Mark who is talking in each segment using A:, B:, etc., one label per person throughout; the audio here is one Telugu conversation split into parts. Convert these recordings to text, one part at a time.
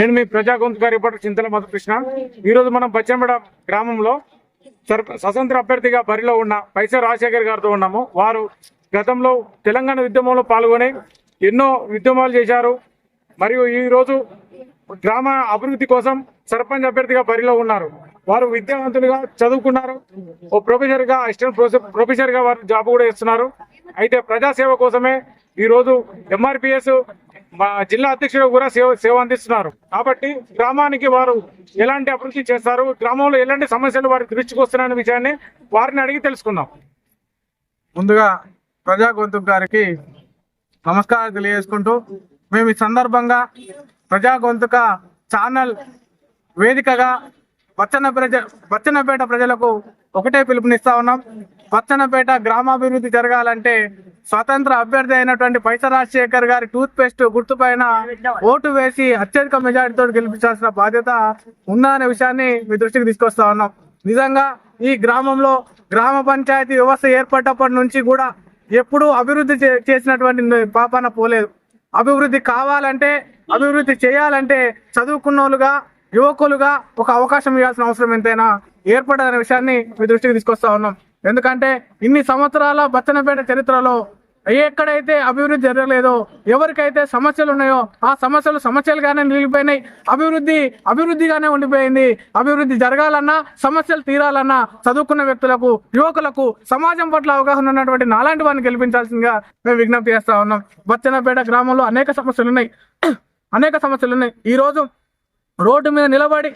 A: నేను మీ ప్రజా గొంతుగా రిపోర్టర్ చింతల మధుకృష్ణ ఈ రోజు మనం బచ్చంబడ గ్రామంలో స్వతంత్ర అభ్యర్థిగా బరిలో ఉన్న పైసా రాజశేఖర్ గారితో ఉన్నాము. వారు గతంలో తెలంగాణ ఉద్యమంలో పాల్గొని ఎన్నో ఉద్యమాలు చేశారు. మరియు ఈ రోజు గ్రామ అభివృద్ధి కోసం సర్పంచ్ అభ్యర్థిగా బరిలో ఉన్నారు. వారు విద్యావంతులుగా చదువుకున్నారు. ఓ ప్రొఫెసర్గా అసిస్టెంట్ ప్రొఫెసర్గా వారు జాబ్ కూడా ఇస్తున్నారు అయితే ప్రజాసేవ కోసమే ఈ రోజు ఎంఆర్పిఎస్ మా జిల్లా అధ్యక్షుడు కూడా సేవ సేవ అందిస్తున్నారు. కాబట్టి గ్రామానికి వారు ఎలాంటి అభివృద్ధి చేస్తారు గ్రామంలో ఎలాంటి సమస్యలు వారి దృష్టికి వస్తున్నాయనే విషయాన్ని వారిని అడిగి తెలుసుకుందాం.
B: ముందుగా ప్రజా గొంతు గారికి నమస్కారం తెలియజేసుకుంటూ మేము ఈ సందర్భంగా ప్రజా గొంతుక ఛానల్ వేదికగా బచ్చన్నపేట ప్రజ బచ్చన్నపేట ప్రజలకు ఒకటే పిలుపునిస్తా ఉన్నాం. పచ్చనపేట గ్రామాభివృద్ధి జరగాలంటే స్వతంత్ర అభ్యర్థి అయినటువంటి పైస రాజశేఖర్ గారి టూత్ పేస్ట్ గుర్తుపైన ఓటు వేసి అత్యధిక మెజారిటీతో గెలిపించాల్సిన బాధ్యత ఉందా అనే విషయాన్ని మీ దృష్టికి తీసుకొస్తా ఉన్నాం. నిజంగా ఈ గ్రామంలో గ్రామ పంచాయతీ వ్యవస్థ ఏర్పడ్డప్పటి నుంచి కూడా ఎప్పుడూ అభివృద్ధి చే- చేసినటువంటి పాపాన పోలేదు. అభివృద్ధి కావాలంటే అభివృద్ధి చేయాలంటే చదువుకున్న యువకులుగా ఒక అవకాశం ఇవ్వాల్సిన అవసరం ఎంతైనా ఏర్పడదనే విషయాన్ని మీ దృష్టికి తీసుకొస్తా ఉన్నాం. ఎందుకంటే ఇన్ని సంవత్సరాల బచ్చనపేట చరిత్రలో ఎక్కడైతే అభివృద్ధి జరగలేదో ఎవరికైతే సమస్యలు ఉన్నాయో ఆ సమస్యలు సమస్యలుగానే నిలిగిపోయినాయి. అభివృద్ధి అభివృద్ధిగానే ఉండిపోయింది. అభివృద్ధి జరగాలన్నా సమస్యలు తీరాలన్నా చదువుకున్న వ్యక్తులకు యువకులకు సమాజం పట్ల అవగాహన ఉన్నటువంటి నాలాంటి వారిని గెలిపించాల్సిందిగా మేము విజ్ఞప్తి చేస్తా ఉన్నాం. బచ్చన్నపేట గ్రామంలో అనేక సమస్యలు ఉన్నాయి అనేక సమస్యలు ఉన్నాయి ఈ రోజు రోడ్డు మీద నిలబడి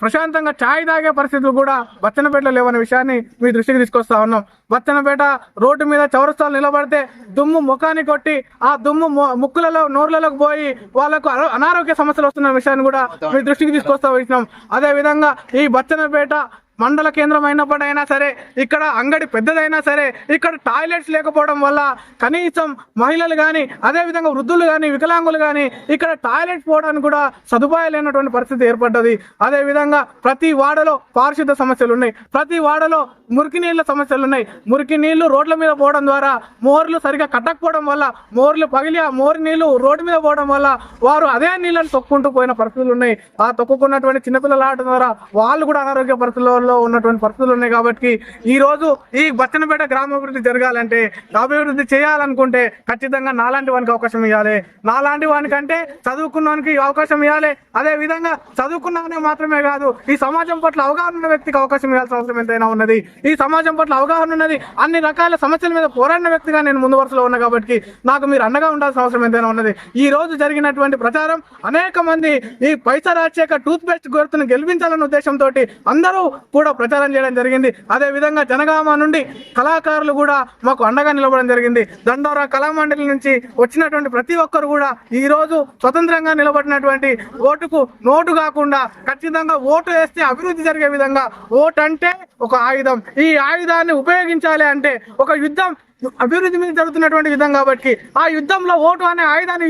B: ప్రశాంతంగా ఛాయ్ తాగే పరిస్థితులు కూడా బచ్చనపేటలో లేవనే విషయాన్ని మీ దృష్టికి తీసుకొస్తా ఉన్నాం. బచ్చనపేట రోడ్డు మీద చౌరస్తాలు నిలబడితే దుమ్ము ముఖాన్ని కొట్టి ఆ దుమ్ము ముక్కులలో నోర్లలోకి పోయి వాళ్ళకు అనారోగ్య సమస్యలు వస్తున్న విషయాన్ని కూడా మీ దృష్టికి తీసుకొస్తా వచ్చినాం. అదే విధంగా ఈ బచ్చనపేట మండల కేంద్రం అయినప్పుడైనా సరే ఇక్కడ అంగడి పెద్దదైనా సరే ఇక్కడ టాయిలెట్స్ లేకపోవడం వల్ల కనీసం మహిళలు కానీ అదేవిధంగా వృద్ధులు కానీ వికలాంగులు కానీ ఇక్కడ టాయిలెట్స్ పోవడానికి కూడా సదుపాయాలైనటువంటి పరిస్థితి ఏర్పడ్డది. అదేవిధంగా ప్రతి వాడలో పారిశుద్ధ సమస్యలు ఉన్నాయి. ప్రతి వాడలో మురికి నీళ్ళ సమస్యలు ఉన్నాయి. మురికి నీళ్ళు రోడ్ల మీద పోవడం ద్వారా మోర్లు సరిగా కట్టకపోవడం వల్ల మోర్లు పగిలి ఆ మోరి నీళ్ళు రోడ్డు మీద పోవడం వల్ల వారు అదే నీళ్ళని తొక్కుంటూ పోయిన పరిస్థితులు ఉన్నాయి. ఆ తొక్కుకున్నటువంటి చిన్నపిల్లలు ఆడటం ద్వారా వాళ్ళు కూడా అనారోగ్య పరిస్థితుల్లో ఉన్నటువంటి పరిస్థితులు ఉన్నాయి కాబట్టి ఈ రోజు ఈ బచ్చనపేట గ్రామాభివృద్ధి జరగాలంటే అభివృద్ధి చేయాలనుకుంటే ఖచ్చితంగా నాలాంటి వానికి అవకాశం ఇవ్వాలి నాలాంటి వానికంటే చదువుకున్నవానికి అవకాశం ఇవ్వాలి అదే విధంగా చదువుకున్నవనే మాత్రమే కాదు ఈ సమాజం పట్ల అవగాహన ఉన్న వ్యక్తికి అవకాశం ఇవ్వాల్సిన అవసరం ఎంతైనా ఉన్నది. ఈ సమాజం పట్ల అవగాహన ఉన్నది అన్ని రకాల సమస్యల మీద పోరాడిన వ్యక్తిగా నేను ముందు వరుసలో ఉన్నా కాబట్టి నాకు మీరు అండగా ఉండాల్సిన అవసరం ఎంతైనా ఉన్నది. ఈ రోజు జరిగినటువంటి ప్రచారం అనేక మంది ఈ పైసా రాజశేఖర్ టూత్ పేస్ట్ గుర్తును గెలిపించాలన్న ఉద్దేశంతో అందరూ కూడా ప్రచారం చేయడం జరిగింది. అదే విధంగా జనగామ నుండి కళాకారులు కూడా మాకు అండగా నిలబడడం జరిగింది. దండోరా కళామండలి నుంచి వచ్చినటువంటి ప్రతి ఒక్కరు కూడా ఈ రోజు స్వతంత్రంగా నిలబడినటువంటి ఓటుకు నోటు కాకుండా ఖచ్చితంగా ఓటు వేస్తే అభివృద్ధి జరిగే విధంగా ఓటు అంటే ఒక ఆయుధం. ఈ ఆయుధాన్ని ఉపయోగించాలి అంటే ఒక యుద్ధం అభివృద్ధి మీద జరుగుతున్నటువంటి విధం కాబట్టి ఆ యుద్ధంలో ఓటు అనే ఆయుధాన్ని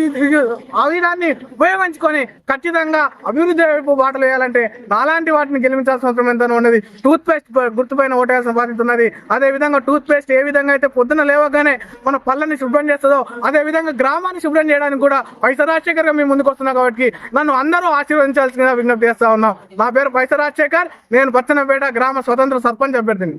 B: ఆయుధాన్ని ఉపయోగించుకొని ఖచ్చితంగా అభివృద్ధి వైపు బాటలు వేయాలంటే నాలాంటి వాటిని గెలిపించాల్సిన అవసరం ఎంతనో ఉన్నది. టూత్ పేస్ట్ గుర్తుపైన ఓటేయాల్సిన బాధ్యత ఉన్నది. అదే విధంగా టూత్ పేస్ట్ ఏ విధంగా అయితే పొద్దున లేవగానే మన పళ్ళని శుభ్రం చేస్తుందో అదే విధంగా గ్రామాన్ని శుభ్రం చేయడానికి కూడా పైస రాజశేఖర్ మేము ముందుకు వస్తున్నాం కాబట్టి నన్ను అందరూ ఆశీర్వదించాల్సిన విజ్ఞప్తి చేస్తా ఉన్నాం. నా పేరు పైస రాజశేఖర్ నేను పచ్చనపేట గ్రామ స్వతంత్ర సర్పంచ్ అభ్యర్థిని.